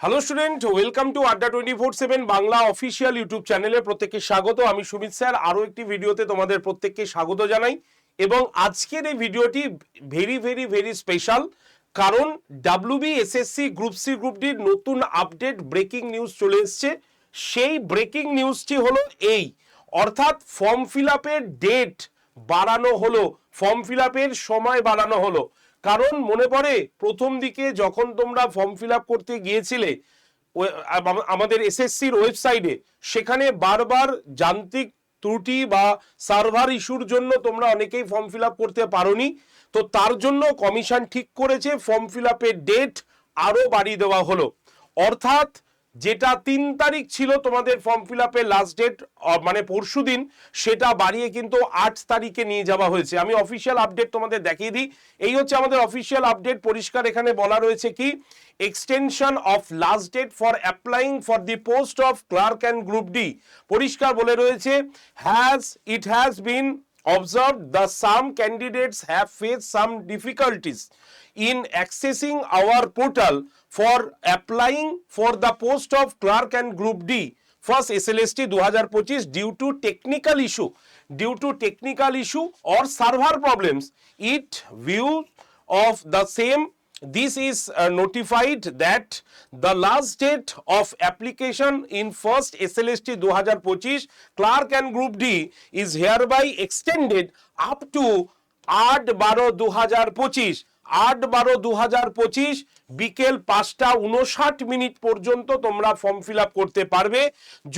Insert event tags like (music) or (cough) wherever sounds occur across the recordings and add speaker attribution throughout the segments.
Speaker 1: Hello student welcome to Adda twenty four seven Bangla official YouTube চ্যানেলে প্রত্যেককে স্বাগত। আমি সুমিত স্যার। আরও একটি ভিডিওতে তোমাদের প্রত্যেককে স্বাগত জানাই। এবং আজকের এই ভিডিওটি ভেরি ভেরি ভেরি স্পেশাল কারণ WB SSC group C group ডির নতুন আপডেট ব্রেকিং নিউজ চলে এসছে। সেই ব্রেকিং নিউজটি হলো এই। অর্থাৎ ফর্ম ফিল আপের ডেট বাড়ানো হলো। ফর্ম ফিল আপের সময় বাড়ানো হলো। কারণ মনে পড়ে, প্রথম দিকে যখন তোমরা ফর্ম ফিল করতে গিয়েছিলে আমাদের এসএসসির ওয়েবসাইটে সেখানে বারবার যান্ত্রিক ত্রুটি বা সার্ভার ইস্যুর জন্য তোমরা অনেকেই ফর্ম ফিল করতে পারোনি। তো তার জন্য কমিশন ঠিক করেছে ফর্ম ফিল ডেট আরও বাড়িয়ে দেওয়া হলো। অর্থাৎ যেটা তিন তারিখ ছিল তোমাদের ফর্ম ফিল আপের লাস্ট ডেট মানে পরশু দিন, সেটা বাড়িয়ে কিন্তু আট তারিখে নিয়ে যাওয়া হয়েছে। আমি অফিসিয়াল আপডেট তোমাদের দেখিয়ে দিই। এই হচ্ছে আমাদের অফিসিয়াল আপডেট পরিষ্কার এখানে বলা রয়েছে কি extension of last date for applying for the post of clerk and group D পরিষ্কার বলে রয়েছে has it has been observed, the some candidates have faced some difficulties in accessing our portal for applying for the post of clerk and group D first SLST 2025 due to technical issue due to technical issue or server problems it views of the same this is uh, notified that the last date of application in first SLST 2025 clerk and group D is hereby extended up to আট বারো দু হাজার পঁচিশ আট বারো দু হাজার পঁচিশ বিকেল পাঁচটা উনষাট মিনিট পর্যন্ত তোমরা ফর্ম ফিল করতে পারবে।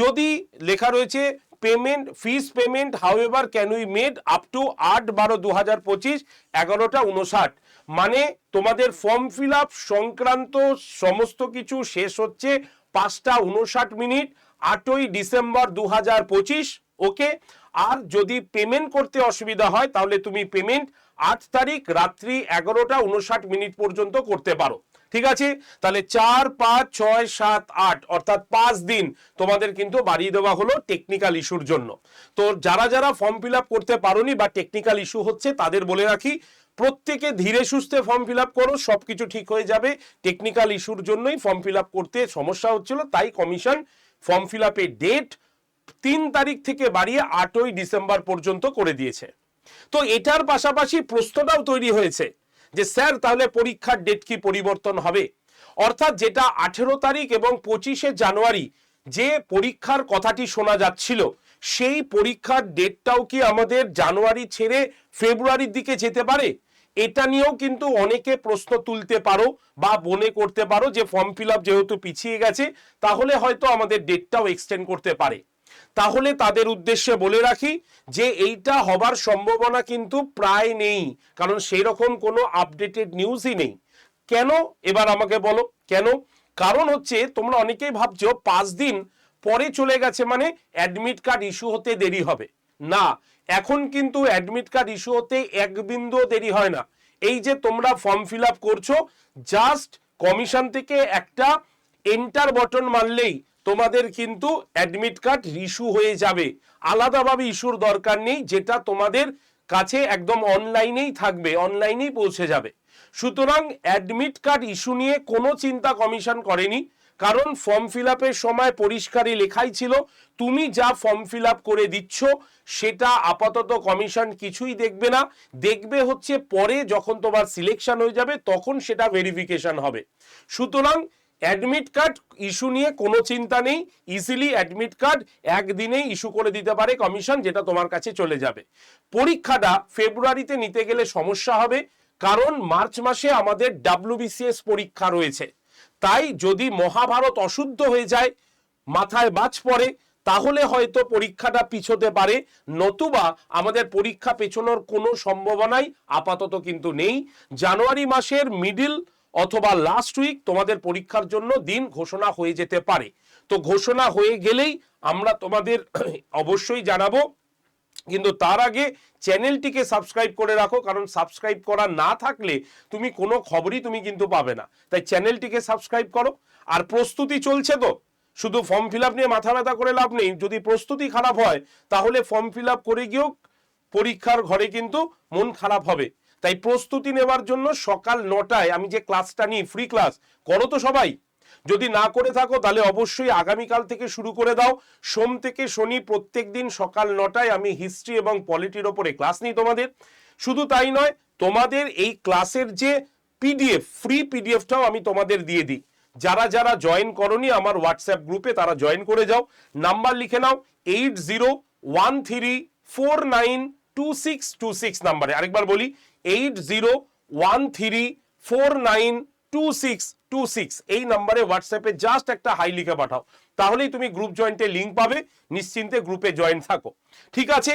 Speaker 1: যদি লেখা রয়েছে payment fees payment however can we made up to আট বারো দু হাজার পঁচিশ এগারোটা উনষাট মানে তোমাদের ফর্ম ফিল সংক্রান্ত সমস্ত কিছু শেষ হচ্ছে পাঁচটা উনষাট মিনিট, আটই ডিসেম্বর দু হাজার পঁচিশ। ওকে আর যদি পেমেন্ট করতে অসুবিধা হয়, তাহলে তুমি পেমেন্ট আট তারিখ রাত্রি এগারোটা উনষাট মিনিট পর্যন্ত করতে পারো। ঠিক আছে? তাহলে চার, পাঁচ, ছয়, সাত, আট, অর্থাৎ পাঁচ দিন তোমাদের কিন্তু বাড়িয়ে দেওয়া হলো টেকনিক্যাল ইস্যুর জন্য। তো যারা যারা ফর্ম ফিল করতে পারোনি বা টেকনিক্যাল ইস্যু হচ্ছে, তাদের বলে রাখি, প্রত্যেকে ধীরে সুস্থে ফর্ম ফিল করো, সবকিছু ঠিক হয়ে যাবে। টেকনিক্যাল ইস্যুর জন্যই ফর্ম ফিল করতে সমস্যা হচ্ছিল, তাই কমিশন ফর্ম ফিল ডেট তিন তারিখ থেকে বাড়িয়ে আটই ডিসেম্বর পর্যন্ত করে দিয়েছে। তো এটার পাশাপাশি প্রশ্নটাও তৈরি হয়েছে যে, স্যার, তাহলে পরীক্ষার ডেট কি পরিবর্তন হবে? অর্থাৎ যেটা আঠেরো তারিখ এবং পঁচিশে জানুয়ারি যে পরীক্ষার কথাটি শোনা যাচ্ছিল, সেই পরীক্ষার ডেটটাও কি আমাদের জানুয়ারি ছেড়ে ফেব্রুয়ারির দিকে যেতে পারে? এটা নিয়েও কিন্তু অনেকে প্রশ্ন তুলতে পারো বা মনে করতে পারো যে ফর্ম ফিল যেহেতু পিছিয়ে গেছে, তাহলে হয়তো আমাদের ডেটটাও এক্সটেন্ড করতে পারে। তাহলে তাদের উদ্দেশ্যে বলে রাখি যে এইটা হবার সম্ভাবনা কিন্তু প্রায় নেই, কারণ সেই রকম কোনো আপডেটেড নিউজই নেই। কেন? এবার আমাকে বলো, কেন? কারণ হচ্ছে তোমরা অনেকেই ভাবছ পাঁচ দিন পরে চলে গেছে মানে অ্যাডমিট কার্ড ইস্যু হতে দেরি হবে। না, এখন কিন্তু অ্যাডমিট কার্ড ইস্যু হতে এক বিন্দুও দেরি হয় না। এই যে তোমরা ফর্ম ফিল আপ করছ জাস্ট কমিশন থেকে একটা এন্টার বটন মারলেই তোমাদের কিন্তু অ্যাডমিট কার্ড ইস্যু হয়ে যাবে। আলাদাভাবে ইস্যুর দরকার নেই, যেটা তোমাদের কাছে একদম অনলাইনেই থাকবে অনলাইনেই পৌঁছে যাবে। সুতরাং অ্যাডমিট কার্ড ইস্যু নিয়ে কোনো চিন্তা কমিশন করেনি, কারণ ফর্ম ফিল সময় পরিষ্কারই লেখাই ছিল, তুমি যা ফর্ম ফিল করে দিচ্ছ, সেটা আপাতত কমিশন কিছুই দেখবে না। দেখবে হচ্ছে পরে যখন তোমার সিলেকশন হয়ে যাবে, তখন সেটা ভেরিফিকেশন হবে। সুতরাং অ্যাডমিট কার্ড ইস্যু নিয়ে কোনো চিন্তা নেই। ইজিলি অ্যাডমিট কার্ড একদিনেই ইস্যু করে দিতে পারে কমিশন, যেটা তোমার কাছে চলে যাবে। পরীক্ষাটা ফেব্রুয়ারিতে নিতে গেলে সমস্যা হবে, কারণ মার্চ মাসে আমাদের ডাব্লিউবিসিএস পরীক্ষা রয়েছে। তাই যদি মহাভারত অশুদ্ধ হয়ে যায়, মাথায় বাজ পড়ে, তাহলে হয়তো পরীক্ষাটা পিছোতে পারে। নতুবা আমাদের পরীক্ষা পেছনোর কোনো সম্ভাবনাই আপাতত কিন্তু নেই। জানুয়ারি মাসের মিডিল অথবা লাস্ট উইক তোমাদের পরীক্ষার জন্য দিন ঘোষণা হয়ে যেতে পারে। তো ঘোষণা হয়ে গেলেই আমরা তোমাদের (clears throat) অবশ্যই জানাব। কিন্তু তার আগে চ্যানেলটিকে সাবস্ক্রাইব করে রাখো, কারণ সাবস্ক্রাইব করা না থাকলে তুমি কোনো খবরই তুমি কিন্তু পাবে না। তাই চ্যানেলটিকে সাবস্ক্রাইব করো। আর প্রস্তুতি চলছে তো, শুধু ফর্ম ফিল আপ নিয়ে মাথা ব্যথা করে লাভ নেই। যদি প্রস্তুতি খারাপ হয়, তাহলে ফর্ম ফিল আপ করে গিয়েও পরীক্ষার ঘরে কিন্তু মন খারাপ হবে। তাই প্রস্তুতি নেওয়ার জন্য সকাল নটায় আমি যে ক্লাসটা নিই ফ্রি ক্লাস করো তো সবাই। যদি না করে থাকো, তাহলে অবশ্যই আগামীকাল থেকে শুরু করে দাও। সোম থেকে শনি প্রত্যেক দিন সকাল নটায় আমি হিস্ট্রি এবং পলিটির ওপরে ক্লাস নিই তোমাদের। শুধু তাই নয়, তোমাদের এই ক্লাসের যে পিডিএফ ফ্রি পিডিএফটাও আমি তোমাদের দিয়ে দিই। যারা যারা জয়েন করনি আমার হোয়াটসঅ্যাপ গ্রুপে তারা জয়েন করে যাও। নাম্বার লিখে নাও eight zero one three four nine two six two six নাম্বারে আরেকবার বলি eight zero one three four nine two six two six. এই নাম্বারে হোয়াটসঅ্যাপে জাস্ট একটা হাই লিখে পাঠাও। তাহলেই তুমি গ্রুপ জয়েন্টে লিঙ্ক পাবে। নিশ্চিন্তে গ্রুপে জয়েন থাকো। ঠিক আছে?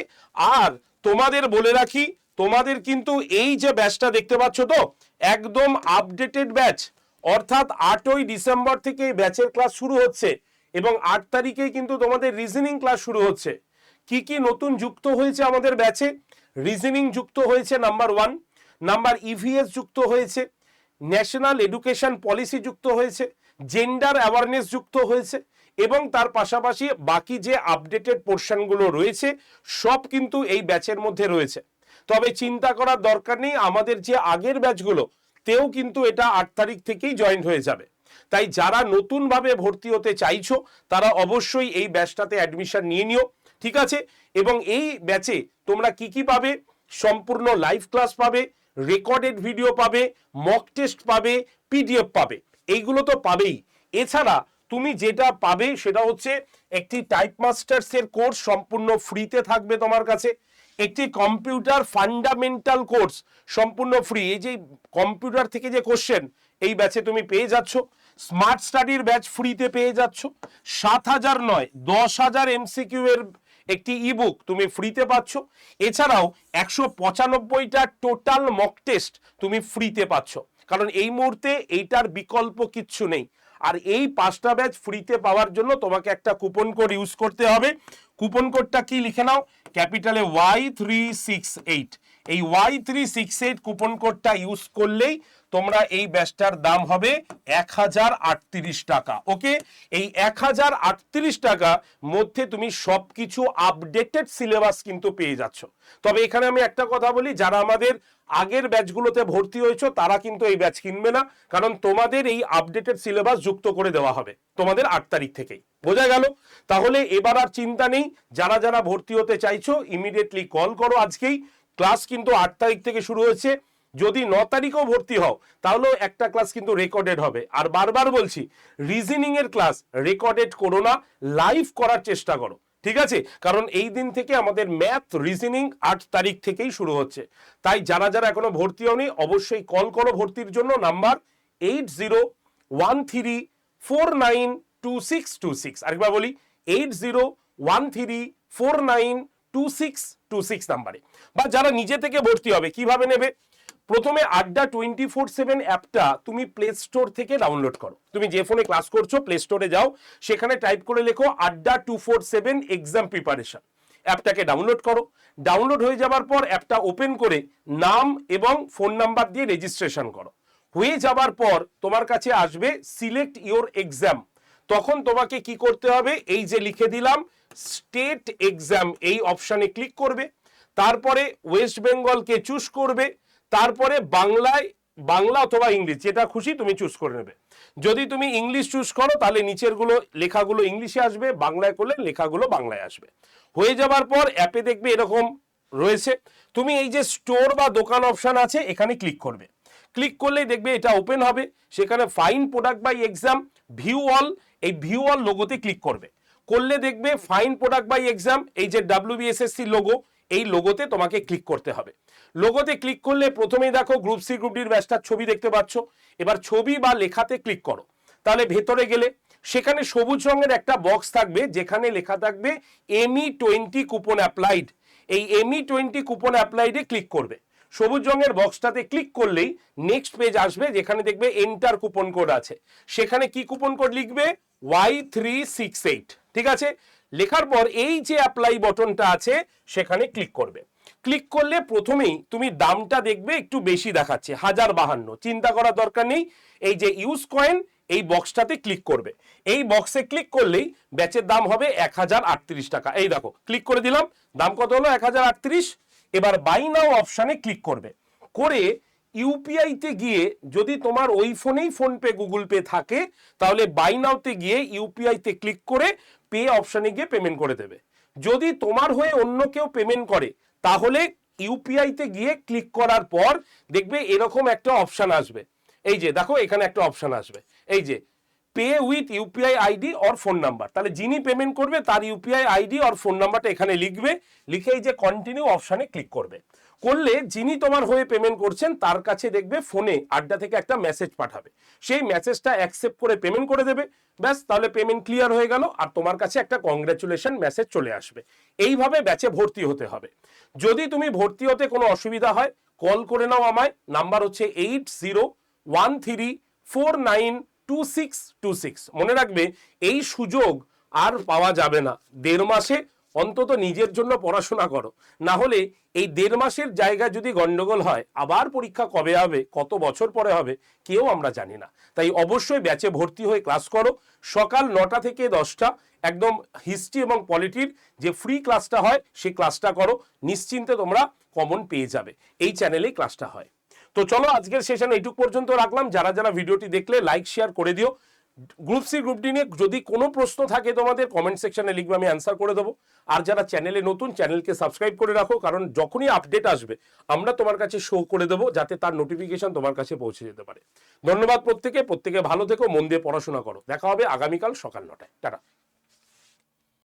Speaker 1: আর তোমাদের বলে রাখি, তোমাদের কিন্তু এই যে ব্যাচটা দেখতে পাচ্ছ তো, একদম আপডেটেড ব্যাচ অর্থাৎ আটই ডিসেম্বর থেকে এই ব্যাচের ক্লাস শুরু হচ্ছে এবং আট তারিখে কিন্তু তোমাদের রিজনিং ক্লাস শুরু হচ্ছে। কি কি নতুন যুক্ত হয়েছে আমাদের ব্যাচে রিজনিং যুক্ত হয়েছে নাম্বার ওয়ান নাম্বার ইভিএস যুক্ত হয়েছে ন্যাশনাল এডুকেশন পলিসি যুক্ত হয়েছে জেন্ডার অ্যাওয়ারনেস যুক্ত হয়েছে, এবং তার পাশাপাশি বাকি যে আপডেটেড পোর্শনগুলো রয়েছে, সব কিন্তু এই ব্যাচের মধ্যে রয়েছে। তবে চিন্তা করার দরকার নেই, আমাদের যে আগের ব্যাচগুলো তেও কিন্তু এটা আট তারিখ থেকেই জয়েন হয়ে যাবে। তাই যারা নতুনভাবে ভর্তি হতে চাইছো, তারা অবশ্যই এই ব্যাচটাতে অ্যাডমিশন নিয়ে নিও। ঠিক আছে? এবং এই ব্যাচে তোমরা কি কি পাবে? সম্পূর্ণ লাইভ ক্লাস পাবে রেকর্ডেড ভিডিও পাবে মক টেস্ট পাবে পিডিএফ পাবে। এইগুলো তো পাবেই। এছাড়া তুমি যেটা পাবে সেটা হচ্ছে একটি টাইপ মাস্টার্স এর কোর্স সম্পূর্ণ ফ্রিতে থাকবে তোমার কাছে। একটি কম্পিউটার ফান্ডামেন্টাল কোর্স সম্পূর্ণ ফ্রি এই যে কম্পিউটার থেকে যে কোশ্চেন এই ব্যাচে তুমি পেয়ে যাচ্ছ। স্মার্ট স্টাডির ব্যাচ ফ্রিতে পেয়ে যাচ্ছ। সাত হাজার নয়, দশ হাজার এমসিকিউ এর একটি ইবুক তুমি ফ্রিতে পাচ্ছ। এছাড়াও একশো পঁচানব্বইটা টোটাল মক টেস্ট তুমি ফ্রিতে পাচ্ছ। কারণ এই মুহূর্তে এইটার বিকল্প কিচ্ছু নেই। আর এই পাঁচটা ব্যাচ ফ্রিতে পাওয়ার জন্য তোমাকে একটা কুপন কোড ইউজ করতে হবে। কুপন কোডটা কি লিখে নাও? ক্যাপিটালে ওয়াই থ্রি সিক্স এইট এই Y three six eight coupon কোডটা ইউজ করলেই তোমরা এই ব্যাচটার দাম হবে এক হাজার আটত্রিশ টাকা, ওকে? এই এক হাজার আটত্রিশ টাকা মধ্যে তুমি সবকিছু আপডেটেড সিলেবাস কিন্তু পেয়ে যাচ্ছ। তবে এখানে আমি একটা কথা বলি, যারা আমাদের আগের ব্যাচগুলোতে ভর্তি হয়েছো, তারা কিন্তু এই ব্যাচ কিনবে না, কারণ তোমাদের এই আপডেটেড সিলেবাস যুক্ত করে দেওয়া হবে, তোমাদের আট তারিখ থেকেই। বোঝা গেল? তাহলে এবার আর চিন্তা নেই, যারা যারা ভর্তি হতে চাইছো ইমিডিয়েটলি কল করো আজকেই। ক্লাস কিন্তু আট তারিখ থেকে শুরু হয়েছে যদি ন তারিখেও ভর্তি হও, তাহলেও একটা ক্লাস কিন্তু রেকর্ডেড হবে। আর বারবার বলছি রিজনিং এর ক্লাস রেকর্ডেড করো না লাইভ করার চেষ্টা করো। ঠিক আছে? কারণ এই দিন থেকে আমাদের ম্যাথ রিজনিং আট তারিখ থেকেই শুরু হচ্ছে। তাই যারা যারা এখনও ভর্তি হওনি, অবশ্যই কল করো ভর্তির জন্য। Number eight zero one three four nine two six two six আরেকবার বলি eight zero one three four nine two six two six নাম্বারে। বা যারা নিজে থেকে ভর্তি হবে, কীভাবে নেবে? প্রথমে আড্ডা টোয়েন্টি ফোর সেভেন অ্যাপটা তুমি প্লে স্টোর থেকে ডাউনলোড করো। তুমি যে ফোনে ক্লাস করছ প্লে স্টোরে যাও, সেখানে টাইপ করে লেখো Adda two four seven exam preparation অ্যাপটাকে download করো। ডাউনলোড হয়ে যাওয়ার পর অ্যাপটা ওপেন করে নাম এবং ফোন নাম্বার দিয়ে রেজিস্ট্রেশন করো। হয়ে যাবার পর তোমার কাছে আসবে সিলেক্ট ইওর এক্সাম তখন তোমাকে কি করতে হবে? এই যে লিখে দিলাম স্টেট এক্সাম এই অপশানে ক্লিক করবে। তারপরে ওয়েস্ট বেঙ্গলকে চুজ করবে। তারপরে বাংলায়, বাংলা অথবা ইংলিশ, যেটা খুশি তুমি চুজ করে নেবে। যদি তুমি ইংলিশ চুজ করো, তাহলে নিচেরগুলো লেখাগুলো ইংলিশে আসবে, বাংলায় করলে লেখাগুলো বাংলায় আসবে। হয়ে যাবার পর অ্যাপে দেখবে এরকম রয়েছে। তুমি এই যে স্টোর বা দোকান অপশান আছে, এখানে ক্লিক করবে। ক্লিক করলেই দেখবে এটা ওপেন হবে। সেখানে fine product by exam view all এই ভিউ অল লোগোতে ক্লিক করবে। করলে দেখবে ফাইন প্রোডাক্ট বাই এক্সাম এই যে ডাব্লিউবিএসএসসি লোগো এই লোগোতে তোমাকে ক্লিক করতে হবে। লোগোতে ক্লিক করলে প্রথমেই দেখো গ্রুপ সি গ্রুপ ডির ব্যাচটার ছবি দেখতে পাচ্ছ। এবার ছবি বা লেখাতে ক্লিক করো। তাহলে ভেতরে গেলে সেখানে সবুজ রঙের একটা বক্স থাকবে, যেখানে লেখা থাকবে এমই টোয়েন্টি কুপন অ্যাপ্লাইড এই এমই টোয়েন্টি কুপন অ্যাপ্লাইডে ক্লিক করবে। সবুজ রঙের বক্সটাতে ক্লিক করলেই নেক্সট পেজ আসবে, যেখানে দেখবে এন্টার কুপন কোড আছে। সেখানে কি কুপন কোড লিখবে? ওয়াই থ্রি সিক্স এইট ঠিক আছে? লেখার পর এই যে অ্যাপ্লাই বটনটা আছে, সেখানে ক্লিক করবে। ক্লিক করলে প্রথমেই তুমি দামটা দেখবে একটু বেশি দেখাচ্ছে, হাজার বাহান্ন। চিন্তা করার দরকার নেই, এই যে ইউজ কয়েন এই বক্সটাতে ক্লিক করবে। এই বক্সে ক্লিক করলেই ব্যাচের দাম হবে এক হাজার আটত্রিশ টাকা। এই দেখো ক্লিক করে দিলাম, দাম কত হলো? এক হাজার আটত্রিশ। এবার বাই নাও অপশানে ক্লিক করবে। করে ইউপিআইতে গিয়ে যদি তোমার ওই ফোনেই ফোনপে গুগল পে থাকে, তাহলে বাই নাওতে গিয়ে ইউপিআইতে ক্লিক করে পে অপশনে গিয়ে পেমেন্ট করে দেবে। যদি তোমার হয়ে অন্য কেউ পেমেন্ট করে, তাহলে ইউপিআইতে গিয়ে ক্লিক করার পর দেখবে এরকম একটা অপশন আসবে। এই যে, দেখো এখানে একটা অপশন আসবে। এই যে, pay with UPI ID or phone number. তাহলে যিনি পেমেন্ট করবে, তার ইউপিআই আইডি অর ফোন নাম্বারটা এখানে লিখবে। লিখে এই যে কন্টিনিউ অপশনে ক্লিক করবে। করলে যিনি তোমার হয়ে পেমেন্ট করছেন, তার কাছে দেখবে ফোনে আড্ডা থেকে একটা মেসেজ পাঠাবে। সেই মেসেজটা অ্যাকসেপ্ট করে পেমেন্ট করে দেবে। ব্যাস, তাহলে পেমেন্ট ক্লিয়ার হয়ে গেল আর তোমার কাছে একটা কংগ্রেচুলেশন মেসেজ চলে আসবে। এইভাবে ব্যাচে ভর্তি হতে হবে। যদি তুমি ভর্তি হতে কোনো অসুবিধা হয় কল করে নাও আমায়। নাম্বার হচ্ছে eight zero one three four nine two six two six মনে রাখবে, এই সুযোগ আর পাওয়া যাবে না। দেড় মাসে অন্তত নিজের জন্য পড়াশোনা করো। না হলে এই দেড় মাসের জায়গা যদি গন্ডগোল হয়, আবার পরীক্ষা কবে হবে, কত বছর পরে হবে, কেউ আমরা জানি না। তাই অবশ্যই ব্যাচে ভর্তি হয়ে ক্লাস করো। সকাল নটা থেকে দশটা, একদম হিস্ট্রি এবং পলিটির যে ফ্রি ক্লাসটা হয় সেই ক্লাসটা করো। নিশ্চিন্তে তোমরা কমন পেয়ে যাবে। এই চ্যানেলেই ক্লাসটা হয়। তো চলো আজকের সেশন এইটুক পর্যন্ত রাখলাম। যারা যারা ভিডিওটি দেখলে লাইক শেয়ার করে দিও। গ্রুপ সি, গ্রুপ ডি নিয়ে যদি কোনো প্রশ্ন থাকে তোমাদের কমেন্ট সেকশনে লিখবে, আমি অ্যান্সার করে দেবো। আর যারা চ্যানেলে নতুন চ্যানেলকে সাবস্ক্রাইব করে রাখো, কারণ যখনই আপডেট আসবে, আমরা তোমার কাছে শো করে দেবো, যাতে তার নোটিফিকেশন তোমার কাছে পৌঁছে যেতে পারে। ধন্যবাদ প্রত্যেকে প্রত্যেকে ভালো থেকো, মন দিয়ে পড়াশোনা করো। দেখা হবে আগামীকাল সকাল নটায়। টাটা।